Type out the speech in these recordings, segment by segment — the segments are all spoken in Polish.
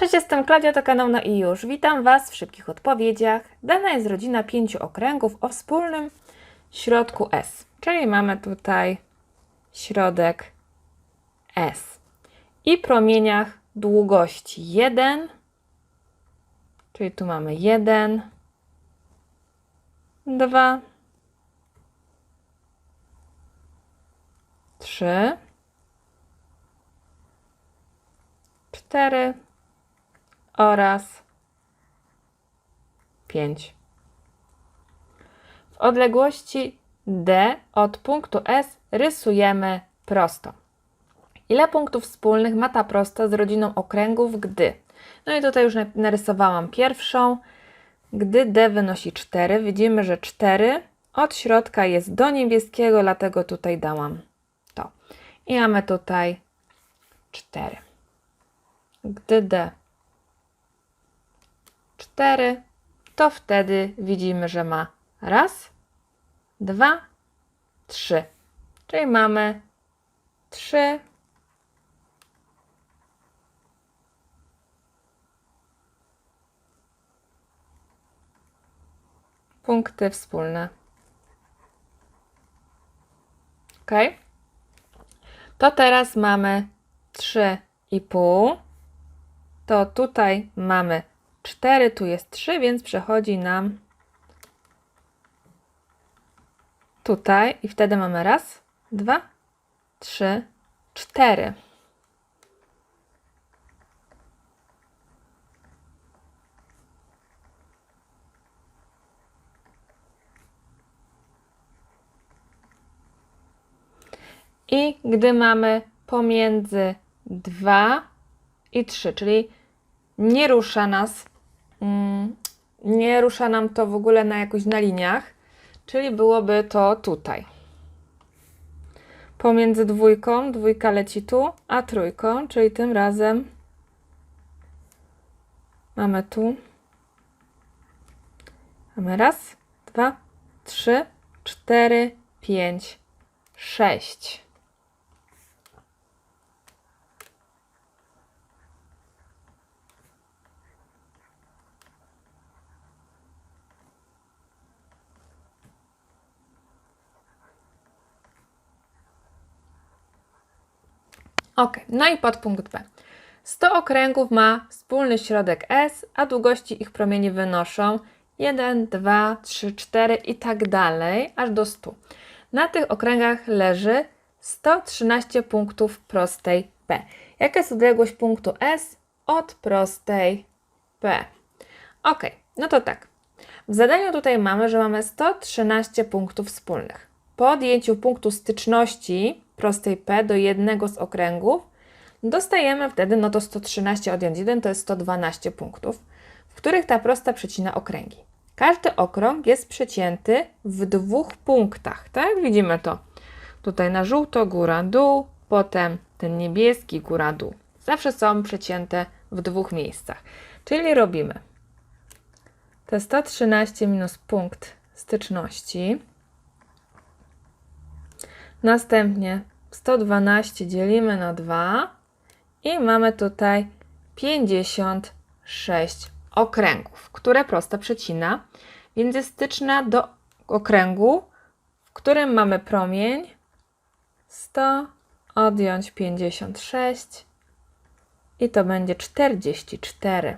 Cześć, jestem Klaudia, to kanał na i już. Witam Was w szybkich odpowiedziach. Dana jest rodzina pięciu okręgów o wspólnym środku S, czyli mamy tutaj środek S i promieniach długości 1, czyli tu mamy 1, 2, 3, 4 oraz 5. W odległości D od punktu S rysujemy prosto. Ile punktów wspólnych ma ta prosta z rodziną okręgów, gdy? No i tutaj już na- narysowałam pierwszą. Gdy D wynosi 4, widzimy, że 4 od środka jest do niebieskiego, dlatego tutaj dałam to. I mamy tutaj 4. Gdy D 4, to wtedy widzimy, że ma raz, dwa, trzy. Czyli mamy trzy punkty wspólne. Ok? To teraz mamy 3,5. To tutaj mamy 4, tu jest 3, więc przechodzi nam tutaj i wtedy mamy raz, dwa, trzy, cztery. I gdy mamy pomiędzy 2 i 3, czyli nie rusza nas, nie rusza nam to w ogóle na jakoś na liniach, czyli byłoby to tutaj. Pomiędzy dwójką, dwójka leci tu, a trójką, czyli tym razem mamy tu. Mamy raz, dwa, trzy, cztery, pięć, sześć. Ok, no i podpunkt B. 100 okręgów ma wspólny środek S, a długości ich promieni wynoszą 1, 2, 3, 4 i tak dalej, aż do 100. Na tych okręgach leży 113 punktów prostej P. Jaka jest odległość punktu S od prostej P? Ok, no to tak. W zadaniu tutaj mamy, że mamy 113 punktów wspólnych. Po odjęciu punktu styczności prostej P do jednego z okręgów, dostajemy wtedy, no to 113 odjąć 1 to jest 112 punktów, w których ta prosta przecina okręgi. Każdy okrąg jest przecięty w dwóch punktach, tak? Widzimy to. Tutaj na żółto góra dół, potem ten niebieski góra dół. Zawsze są przecięte w dwóch miejscach. Czyli robimy te 113 minus punkt styczności. Następnie 112 dzielimy na 2 i mamy tutaj 56 okręgów, które prosta przecina, więc jest styczna do okręgu, w którym mamy promień 100 odjąć 56 i to będzie 44.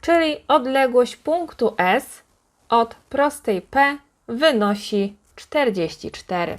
Czyli odległość punktu S od prostej P wynosi 44.